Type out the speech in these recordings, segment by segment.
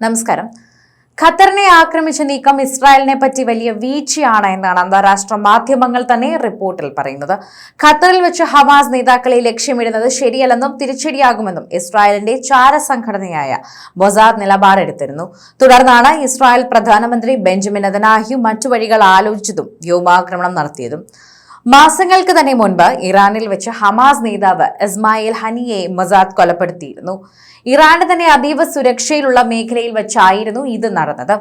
നമസ്കാരം. ഖത്തറിനെ ആക്രമിച്ച നീക്കം ഇസ്രായേലിനെ പറ്റി വലിയ വീഴ്ചയാണ് എന്നാണ് അന്താരാഷ്ട്ര മാധ്യമങ്ങൾ തന്നെ റിപ്പോർട്ടിൽ പറയുന്നത്. ഖത്തറിൽ വെച്ച് ഹമാസ് നേതാക്കളെ ലക്ഷ്യമിടുന്നത് ശരിയല്ലെന്നും തിരിച്ചടിയാകുമെന്നും ഇസ്രായേലിന്റെ ചാരസംഘടനയായ മൊസാദ് നിലപാടെടുത്തിരുന്നു. തുടർന്നാണ് ഇസ്രായേൽ പ്രധാനമന്ത്രി ബെഞ്ചമിൻ നെതനാഹ്യു മറ്റു വഴികൾ ആലോചിച്ചതും വ്യോമാക്രമണം നടത്തിയതും. മാസങ്ങൾക്ക് തന്നെ മുൻപ് ഇറാനിൽ വെച്ച് ഹമാസ് നേതാവ് ഇസ്മായിൽ ഹനിയെ മസാദ് കൊലപ്പെടുത്തിയിരുന്നു. ഇറാന് തന്നെ അതീവ സുരക്ഷയിലുള്ള മേഖലയിൽ വെച്ചായിരുന്നു ഇത് നടന്നത്.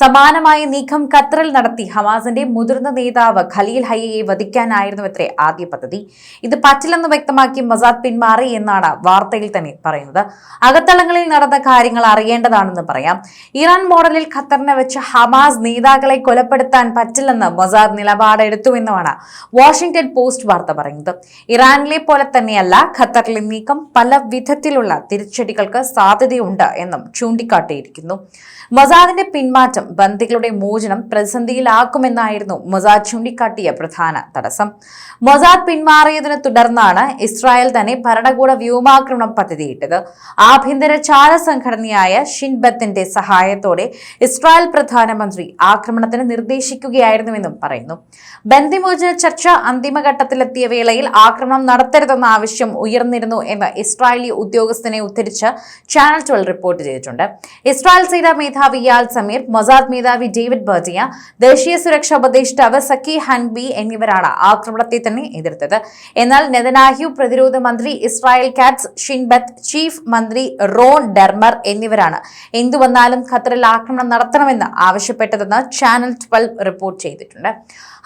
സമാനമായ നീക്കം ഖത്തറിൽ നടത്തി ഹമാസിന്റെ മുതിർന്ന നേതാവ് ഖലീൽ ഹയ്യയെ വധിക്കാനായിരുന്നു അത്രേ ആദ്യ പദ്ധതി. ഇത് പറ്റില്ലെന്ന് വ്യക്തമാക്കി മസാദ് പിന്മാറി എന്നാണ് വാർത്തയിൽ തന്നെ പറയുന്നത്. അകത്തളങ്ങളിൽ നടന്ന കാര്യങ്ങൾ അറിയേണ്ടതാണെന്ന് പറയാം. ഇറാൻ മോഡലിൽ ഖത്തറിനെ വെച്ച് ഹമാസ് നേതാക്കളെ കൊലപ്പെടുത്താൻ പറ്റില്ലെന്ന് മൊസാദ് നിലപാടെടുത്തുവെന്നുമാണ് വാഷിംഗ്ടൺ പോസ്റ്റ് വാർത്ത പറയുന്നത്. ഇറാനിലെ പോലെ തന്നെയല്ല ഖത്തറിലെ നീക്കം പല വിധത്തിലുള്ള തിരിച്ചടികൾക്ക് സാധ്യതയുണ്ട് എന്നും ചൂണ്ടിക്കാട്ടിയിരിക്കുന്നു. മസാദിന്റെ പിന്മാറ്റം ബന്ദികളുടെ മോചനം പ്രതിസന്ധിയിലാക്കുമെന്നായിരുന്നു മൊസാദ് ചൂണ്ടിക്കാട്ടിയ പ്രധാന തടസ്സം. മൊസാദ് പിന്മാറിയതിനെ തുടർന്നാണ് ഇസ്രായേൽ തന്നെ ഭരണകൂട വ്യോമാക്രമണം പദ്ധതിയിട്ടത്. ആഭ്യന്തര ചാര സംഘടനയായ ഷിൻബത്തിന്റെ സഹായത്തോടെ ഇസ്രായേൽ പ്രധാനമന്ത്രി ആക്രമണത്തിന് നിർദ്ദേശിക്കുകയായിരുന്നുവെന്നും പറയുന്നു. ബന്ദിമോചന ചർച്ച അന്തിമഘട്ടത്തിലെത്തിയ വേളയിൽ ആക്രമണം നടത്തരുതെന്ന ആവശ്യം ഉയർന്നിരുന്നു എന്ന് ഇസ്രായേലി ഉദ്യോഗസ്ഥനെ ഉദ്ധരിച്ച് ചാനൽ ട്വൽവ് റിപ്പോർട്ട് ചെയ്തിട്ടുണ്ട്. ഇസ്രായേൽ സേനാ മേധാവി യാൽ സമീർ മൊസാദ് മേധാവി ഡേവിഡ് ബർജിയ ദേശീയ സുരക്ഷാ ഉപദേഷ്ടാവ് സക്കി ഹൻബി എന്നിവരാണ് ആക്രമണത്തെ തന്നെ എതിർത്തത്. എന്നാൽ നെതനാഹ്യു പ്രതിരോധ മന്ത്രി Israel Katz Shin Bet chief മന്ത്രി റോൺ ഡെർമർ എന്നിവരാണ് എന്തു വന്നാലും ഖത്തറിൽ ആക്രമണം നടത്തണമെന്ന് ആവശ്യപ്പെട്ടതെന്ന് ചാനൽ ട്വൽവ് റിപ്പോർട്ട് ചെയ്തിട്ടുണ്ട്.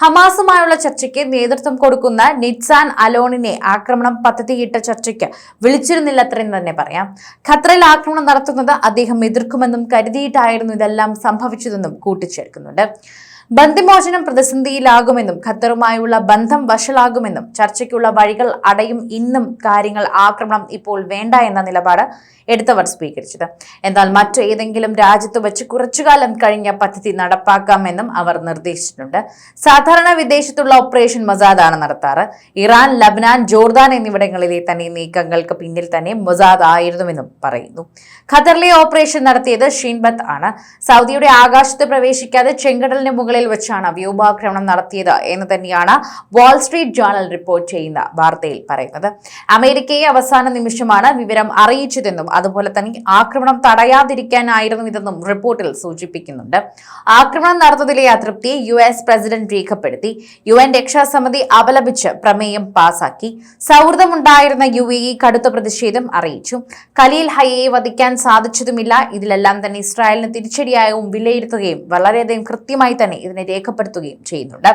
ഹമാസുമായുള്ള ചർച്ചയ്ക്ക് നേതൃത്വം കൊടുക്കുന്ന നിറ്റ്സാൻ അലോണിനെ ആക്രമണം പദ്ധതിയിട്ട ചർച്ചയ്ക്ക് വിളിച്ചിരുന്നില്ലത്രയെന്ന് തന്നെ പറയാം. ഖത്തറിൽ ആക്രമണം നടത്തുന്നത് അദ്ദേഹം എതിർക്കുമെന്നും കരുതിയിട്ടായിരുന്നു ഇതെല്ലാം സംഭവിച്ചതെന്നും കൂട്ടിച്ചേർക്കുന്നുണ്ട്. ബന്ദിമോചനം പ്രതിസന്ധിയിലാകുമെന്നും ഖത്തറുമായുള്ള ബന്ധം വഷളാകുമെന്നും ചർച്ചയ്ക്കുള്ള വഴികൾ അടയും ഇന്നും കാര്യങ്ങൾ ആക്രമണം ഇപ്പോൾ വേണ്ട എന്ന നിലപാട് എടുത്തവർ സ്വീകരിച്ചത്. എന്നാൽ മറ്റേതെങ്കിലും രാജ്യത്ത് വെച്ച് കുറച്ചുകാലം കഴിഞ്ഞ പദ്ധതി നടപ്പാക്കാമെന്നും അവർ നിർദ്ദേശിച്ചിട്ടുണ്ട്. സാധാരണ വിദേശത്തുള്ള ഓപ്പറേഷൻ മൊസാദാണ് നടത്താറ്. ഇറാൻ ലബ്നാൻ ജോർദാൻ എന്നിവിടങ്ങളിലെ തന്നെ നീക്കങ്ങൾക്ക് പിന്നിൽ തന്നെ മൊസാദ് ആയിരുന്നുവെന്നും പറയുന്നു. ഖത്തറിലെ ഓപ്പറേഷൻ നടത്തിയത് ഷീൻബത്ത് ആണ്. സൗദിയുടെ ആകാശത്ത് പ്രവേശിക്കാതെ ചെങ്കടലിന് മുകളിൽ വെച്ചാണ് വ്യോമാക്രമണം നടത്തിയത് എന്ന് തന്നെയാണ് വാൾസ്ട്രീറ്റ് ജേണൽ റിപ്പോർട്ട് ചെയ്യുന്ന വാർത്തയിൽ പറയുന്നത്. അമേരിക്കയെ അവസാന നിമിഷമാണ് വിവരം അറിയിച്ചതെന്നും അതുപോലെ തന്നെ ആക്രമണം തടയാതിരിക്കാനായിരുന്നു ഇതെന്നും റിപ്പോർട്ടിൽ സൂചിപ്പിക്കുന്നുണ്ട്. ആക്രമണം നടന്നതിലെ അതൃപ്തി യു എസ് പ്രസിഡന്റ് രേഖപ്പെടുത്തി. യു എൻ രക്ഷാസമിതി അപലപിച്ച് പ്രമേയം പാസാക്കി. സൗഹൃദമുണ്ടായിരുന്ന യു എ ഇ കടുത്ത പ്രതിഷേധം അറിയിച്ചു. ഖലീൽ ഹയ്യയെ വധിക്കാൻ സാധിച്ചതുമില്ല. ഇതിലെല്ലാം തന്നെ ഇസ്രായേലിന് തിരിച്ചടിയായും വിലയിരുത്തുകയും വളരെയധികം കൃത്യമായി തന്നെ ഇതിനെ രേഖപ്പെടുത്തുകയും ചെയ്യുന്നുണ്ട്.